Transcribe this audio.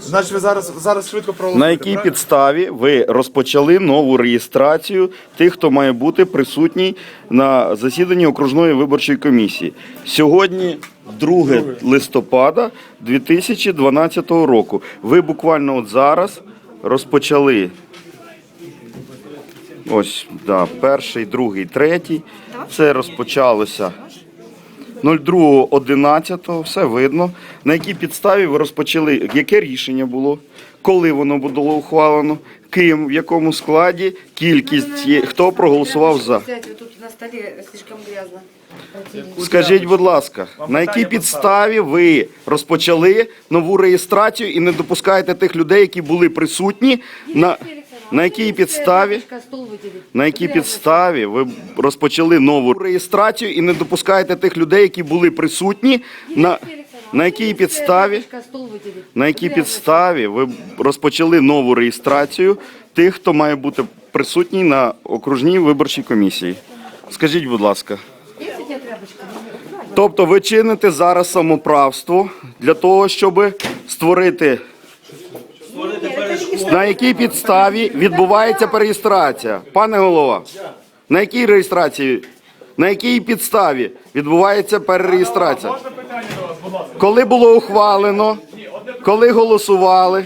Значить, ви зараз, зараз швидко На якій правильно? підставі ви розпочали нову реєстрацію тих, хто має бути присутній на засіданні окружної виборчої комісії? Сьогодні 2 листопада 2012 року. Ви буквально от зараз розпочали. Ось, да, перший, другий, третій. Це розпочалося 02.11, все видно. На якій підставі ви розпочали, яке рішення було, коли воно було ухвалено, ким, в якому складі, кількість, хто проголосував за. Тут на столе слишком грязно. Скажіть, будь ласка, на якій підставі ви розпочали нову реєстрацію і не допускаєте тих людей, які були присутні, на, на якій підставі? На якій підставі ви розпочали нову реєстрацію і не допускаєте тих людей, які були присутні, на, на якій підставі? На якій підставі ви розпочали нову реєстрацію тих, хто має бути присутній на окружній виборчій комісії? Скажіть, будь ласка. Тобто ви чините зараз самоправство для того, щоб створити. На якій підставі відбувається перереєстрація? Пане голова, на якій реєстрації? На якій підставі відбувається перереєстрація? Можна питання до вас, будь ласка? Коли було ухвалено? Коли голосували?